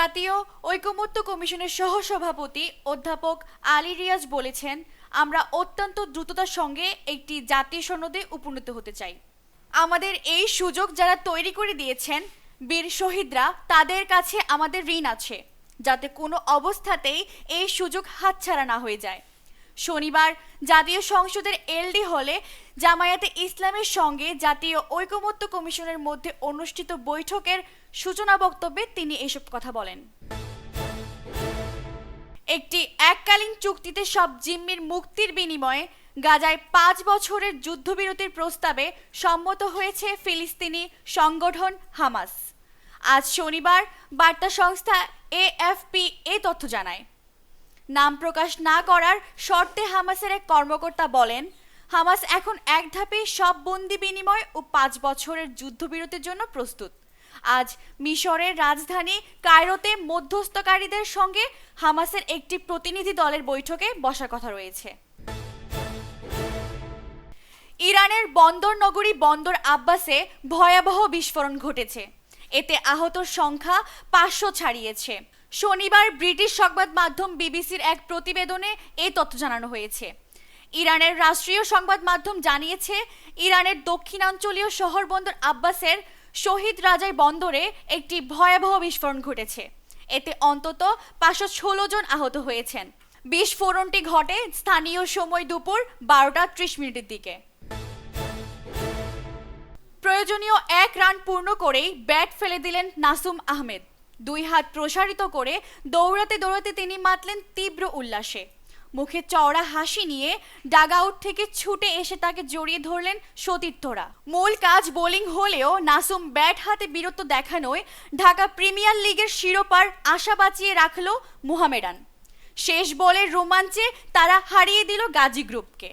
জাতীয় ঐকমত্য কমিশনের সহসভাপতি অধ্যাপক আলী রিয়াজ বলেছেন, আমরা অত্যন্ত দ্রুততার সঙ্গে একটি জাতীয় সনদে উপনীত হতে চাই। আমাদের এই সুযোগ যারা তৈরি করে দিয়েছেন, বীর শহীদরা, তাদের কাছে আমাদের ঋণ আছে, যাতে কোনো অবস্থাতেই এই সুযোগ হাতছাড়া না হয়ে যায়। শনিবার জাতীয় সংসদের এলডি হলে জামায়াতে ইসলামের সঙ্গে জাতীয় ঐকমত্য কমিশনের মধ্যে অনুষ্ঠিত বৈঠকের সূচনা বক্তব্যে তিনি এসব কথা বলেন। একটি এককালীন চুক্তিতে সব জিম্মির মুক্তির বিনিময়ে গাজায় পাঁচ বছরের যুদ্ধবিরতির প্রস্তাবে সম্মত হয়েছে ফিলিস্তিনি সংগঠন হামাস। আজ শনিবার বার্তা সংস্থা এএফপি এ তথ্য জানায়। নাম প্রকাশ না করার শর্তে হামাসের এক কর্মকর্তা বলেন, হামাস এখন এক ধাপে সব বন্দি বিনিময় ও পাঁচ বছরের যুদ্ধবিরতির জন্য প্রস্তুত। আজ মিশরের রাজধানী কায়রোতে মধ্যস্থকারীদের সঙ্গে হামাসের একটি প্রতিনিধি দলের বৈঠকে বসার কথা রয়েছে। ইরানের বন্দর নগরী বন্দর আব্বাসে ভয়াবহ বিস্ফোরণ ঘটেছে। এতে আহতর সংখ্যা পাঁচশো ছাড়িয়েছে। শনিবার ব্রিটিশ সংবাদ মাধ্যম বিবিসির এক প্রতিবেদনে এই তথ্য জানানো হয়েছে। ইরানের রাষ্ট্রীয় সংবাদ মাধ্যম জানিয়েছে, ইরানের দক্ষিণাঞ্চলীয় শহর বন্দর আব্বাসের শহীদ রাজাই বন্দরে একটি ভয়াবহ বিস্ফোরণ ঘটেছে। এতে অন্তত পাঁচশো ষোলো জন আহত হয়েছেন। বিস্ফোরণটি ঘটে স্থানীয় সময় দুপুর বারোটা ত্রিশ মিনিটের দিকে। প্রয়োজনীয় এক রান পূর্ণ করেই ব্যাট ফেলে দিলেন নাসুম আহমেদ। দুই হাত প্রসারিত করে দৌড়াতে দৌড়াতে তিনি মাতলেন তীব্র উল্লাসে। মুখে চওড়া হাসি নিয়ে ডাগ আউট থেকে ছুটে এসে তাকে জড়িয়ে ধরলেন সতীর্থরা। মূল কাজ বোলিং হলেও নাসুম ব্যাট হাতে বীরত্ব দেখানোয় ঢাকা প্রিমিয়ার লিগের শিরোপার আশা বাঁচিয়ে রাখল মুহামেডান। শেষ বলের রোমাঞ্চে তারা হারিয়ে দিল গাজী গ্রুপকে।